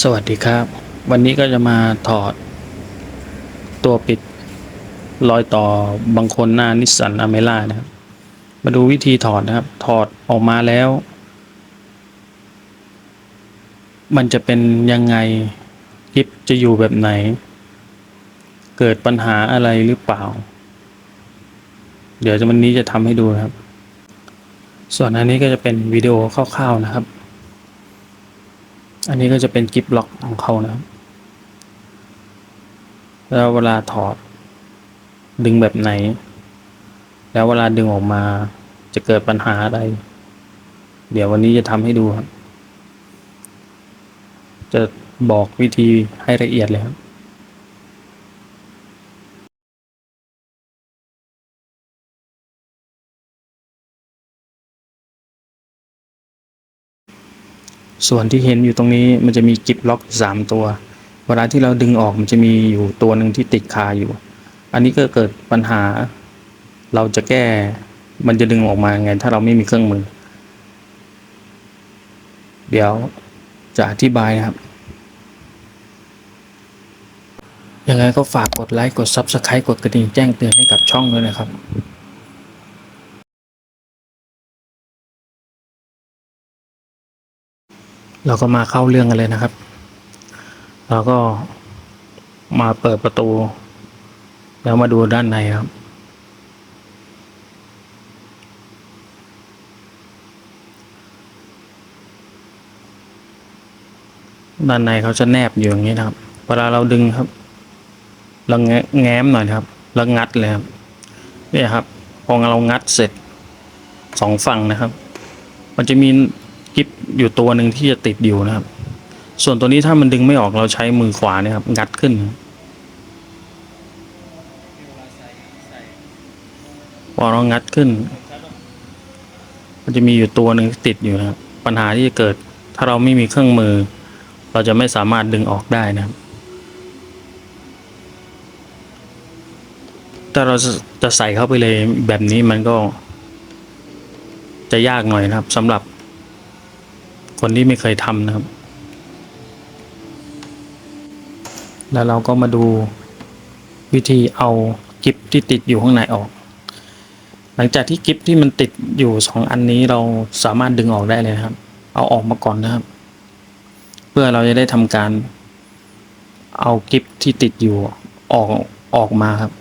สวัสดีครับ วันนี้ก็จะมาถอด ตัวปิดรอยต่อบางคนหน้านิสสันอเมร่านะครับ มาดูวิธีถอดนะครับ ถอดออกมาแล้ว มันจะเป็นยังไงคลิปจะอยู่แบบไหน เกิดปัญหาอะไรหรือเปล่า เดี๋ยวจะวันนี้จะทำให้ดูนะครับ ส่วนอันนี้ก็จะเป็นวิดีโอคร่าวๆนะครับ อันนี้ก็จะเป็นกิฟล็อกของเขานะครับแล้วเวลาถอด ดึงแบบไหน แล้วเวลาดึงออกมาจะเกิดปัญหาอะไร เดี๋ยววันนี้จะทำให้ดูครับ จะบอกวิธีให้ละเอียดเลยครับ ส่วนที่เห็นอยู่ตรงนี้มันจะมีกิฟล็อกสามตัว เวลาที่เราดึงออกมันจะมีอยู่ตัวหนึ่งที่ติดคาอยู่ อันนี้ก็เกิดปัญหา เราจะแก้มันจะดึงออกมาไง ถ้าเราไม่มีเครื่องมือ เดี๋ยวจะอธิบายนะครับ ยังไงก็ฝากกดไลค์ กด Subscribe กดกระดิ่งแจ้งเตือนให้กับช่องด้วยนะครับ เราก็มาเข้าเรื่องกันเลยนะครับ เราก็มาเปิดประตู แล้วมาดูด้านในครับ ด้านในเขาจะแนบอยู่อย่างนี้นะครับ เวลาเราดึงครับ เราแงแง้มหน่อยครับแล้วงัดเลยครับเนี่ยครับ พอเรางัดเสร็จสองฝั่งนะครับ มันจะมี อยู่ตัวหนึ่งที่จะติดอยู่นะครับ ส่วนตัวนี้ถ้ามันดึงไม่ออกเราใช้มือขวาเนี่ยครับ งัดขึ้นพอเรางัดขึ้น มันจะมีอยู่ตัวหนึ่งติดอยู่นะครับ ปัญหาที่จะเกิด ถ้าเราไม่มีเครื่องมือ เราจะไม่สามารถดึงออกได้นะครับถ้าเราจะใส่เข้าไปเลยแบบนี้มันก็จะยากหน่อยนะครับสำหรับ คนที่ไม่เคยทำนะครับ แล้วเราก็มาดูวิธีเอากิฟที่ติดอยู่ข้างในออก หลังจากที่กิฟที่มันติดอยู่สองอันนี้เราสามารถดึงออกได้เลยครับ เอาออกมาก่อนนะครับ เพื่อเราจะได้ทำการ เอากิฟที่ติดอยู่ออกออกมาครับ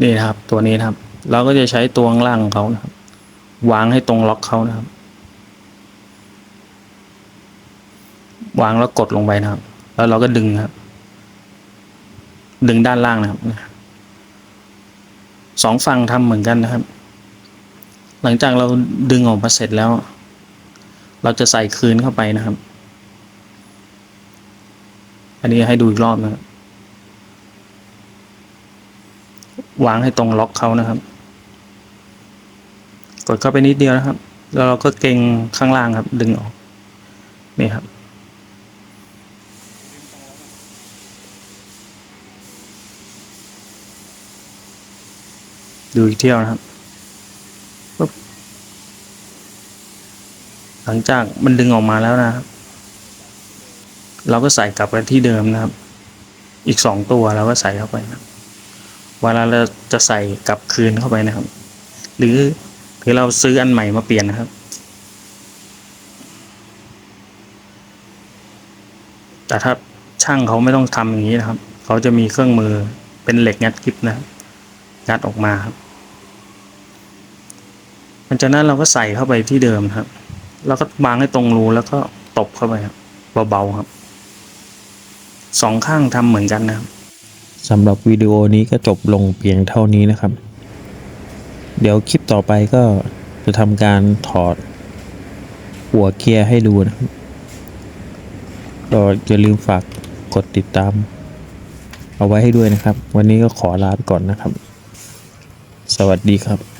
นี่นะครับตัวนี้นะครับ เราก็จะใช้ตัวข้างล่างของเขานะครับ วางให้ตรงล็อกเขานะครับ วางแล้วกดลงไปนะครับ แล้วเราก็ดึงครับ ดึงด้านล่างนะครับสองฝั่งทำเหมือนกันนะครับ หลังจากเราดึงออกมาเสร็จแล้ว เราจะใส่คืนเข้าไปนะครับ อันนี้ให้ดูอีกรอบนะครับ วางให้ตรงล็อกเขานะครับ กดเข้าไปนิดเดียวนะครับ แล้วเราก็เกรงข้างล่างครับ ดึงออกนี่ครับ ดูอีกเที่ยวนะครับปุ๊บหลังจากมันดึงออกมาแล้วนะครับ เราก็ใส่กลับไปที่เดิมนะครับ อีกสองตัวเราก็ใส่เข้าไปนะเวลาเราจะใส่กลับคืนเข้าไปนะครับ หรือ หรือเราซื้ออันใหม่มาเปลี่ยนนะครับ แต่ถ้าช่างเขาไม่ต้องทำอย่างนี้นะครับ เขาจะมีเครื่องมือเป็นเหล็กงัดกิฟนะครับงัดออกมาครับหลังจากนั้นเราก็ใส่เข้าไปที่เดิมครับ แล้วก็วางให้ตรงรูแล้วก็ตบเข้าไปครับเบาๆครับสองข้างทำเหมือนกันนะครับสำหรับวิดีโอนี้ก็จบลงเพียงเท่านี้นะครับ เดี๋ยวคลิปต่อไปก็จะทำการถอดหัวเกียร์ให้ดูนะครับก็อย่าลืมฝากกดติดตาม เอาไว้ให้ด้วยนะครับ วันนี้ก็ขอลาไปก่อนนะครับ สวัสดีครับ